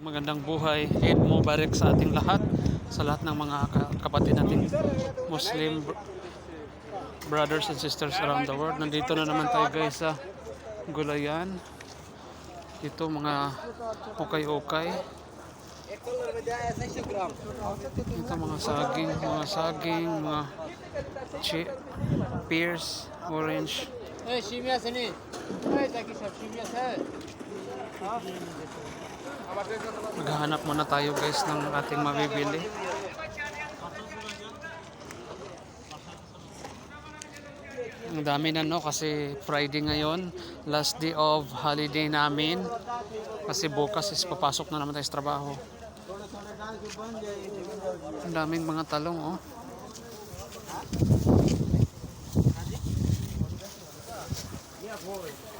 Magandang buhay and mubarak sa ating lahat, sa lahat ng mga kapatid nating Muslim brothers and sisters around the world. Nandito na naman tayo guys sa Gulayan. Ito mga ukay-ukay. Ito mga saging, mga saging, mga chi, pears, orange. Eh, shimya sini. Eh, taki sab shimya sir. Maghahanap muna tayo guys ng ating mabibili. Ang dami na no kasi Friday ngayon, last day of holiday namin. Kasi bukas is papasok na naman tayo sa trabaho. Ang daming mga talong oh. String beans.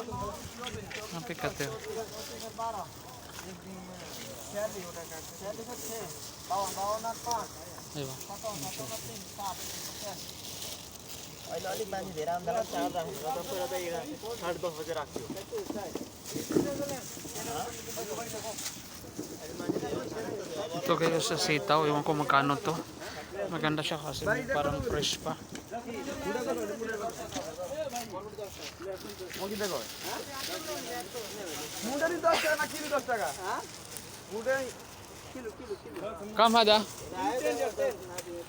na soya. Ana soya bas mapi katir. Mapi katir. Aywa. अहिले अलिक मान्छे धेरै आउँदा होला चार राख्नु त पहिला त एघार साढे दस बजे राख्थ्यो Ito kayo sa sitaw, ewan ko magkano to. Maganda siya kasi parang fresh pa. मुन्डरी दस टाका ना किलो दस टाका मुन्डरी Kam hada?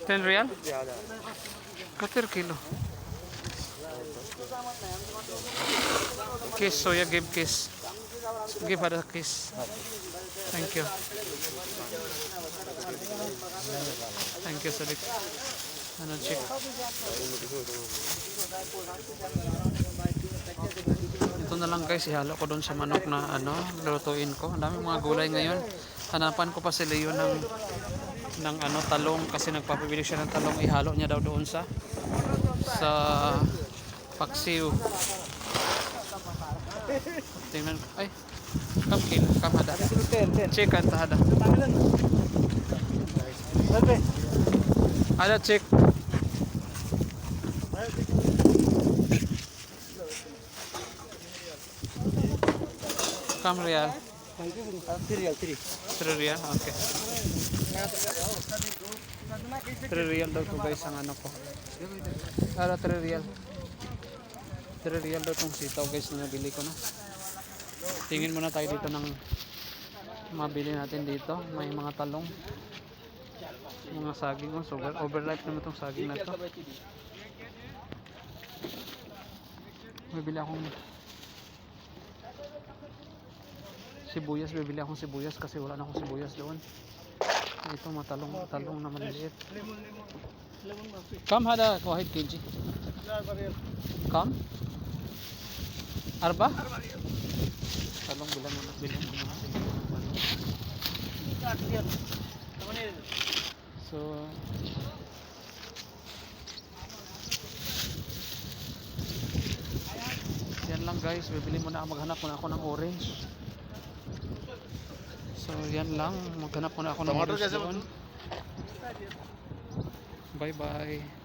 10 real? Katir kilo. Kiss, soya give kiss. Give hada kiss. Thank you. Thank you, Sadiq. Ano, chick? Ito na lang guys, ihalo ko doon sa manok na ano, lutuin ko. Ang dami mga gulay ngayon. Hanapan ko pa si Leo ng ng ano talong kasi nagpapabili siya ng talong ihalo niya daw doon sa sa paksiw. Tingnan ay kam kilo kam hada. Check ang hada. Ada cek. Kam real. Serial, three. Three real, okay. Three real daw to guys ang ano ko. Ano, Para three real. Three real daw tong sitaw guys na nabili ko na. Tingin muna tayo dito ng mabili natin dito. May mga talong. Mga saging. Oh, so overripe naman tong saging na to. Bibili akong sibuyas. Bibili akong sibuyas kasi wala na akong sibuyas doon. Ito matalong talong na maliliit. Kam hada wahid kg. Kam? Arba? Talong bilang bilang mo mga So Yan lang guys, bibili muna ako maghanap muna ako ng orange. So yan lang, maghanap muna ako ng orange doon. Bye bye.